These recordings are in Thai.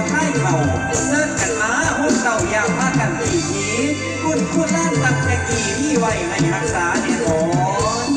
อนไล่เข่าเสิร์กันมาหุ่นเก่าอยากมากันอีนี้คุณคุณล่นตั้ต่กี้ที่ไว้ให้รักษาเนี่ยหอน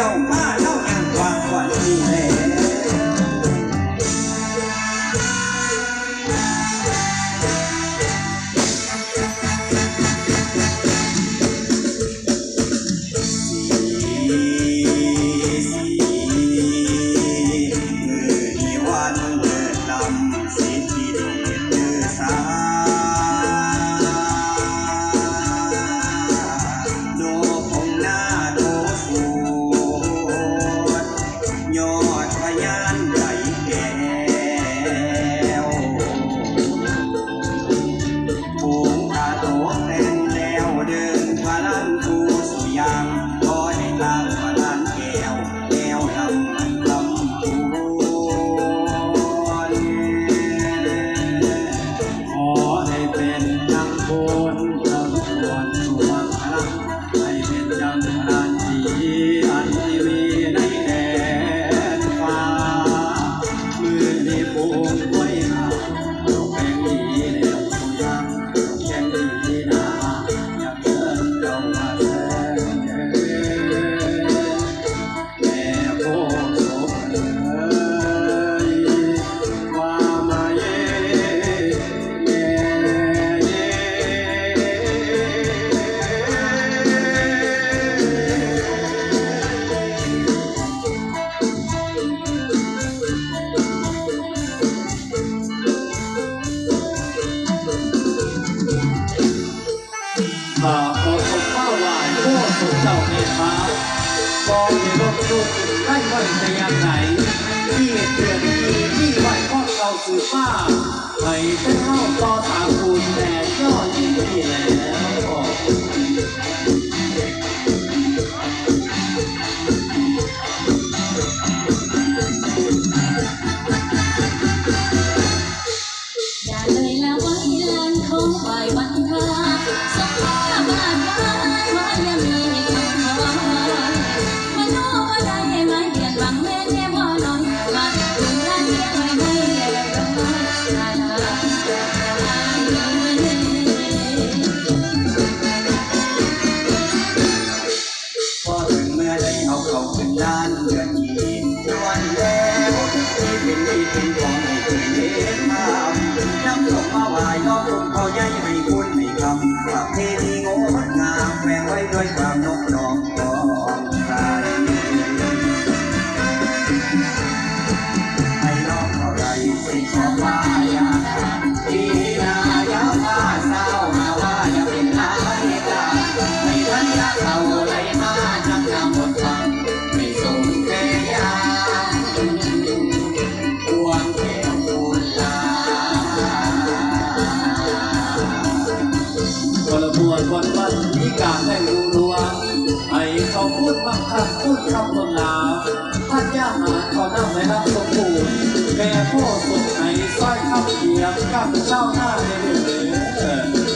yo. เจ้าเมตาบอกในโลกลุกให้ไว้ในยามไหนที่เตือนดีที่ไหวข้อเราสือป้าใหลจะเข้าต่อตาคุณแต่ย่อยิ่งดีแล้ว นานเมื่อกี้วนแล้วที่เป็นที่เป็นดวงไม่คยเห็นภาพน้ำลงมาไหวน้องคุณเขาใหญ่ให้คุณให้คำประเพณีงดงาแฝงไว้ด้วยควา มันมีการให้รู้รวงให้เขาพูดบางคับพูดคำนนลาท่านย่าหาเขานำในรับสมบูรณ์แม่พ่อสุดไห้สร้อยคำเดียวกับเจ้าหน้าในเดือ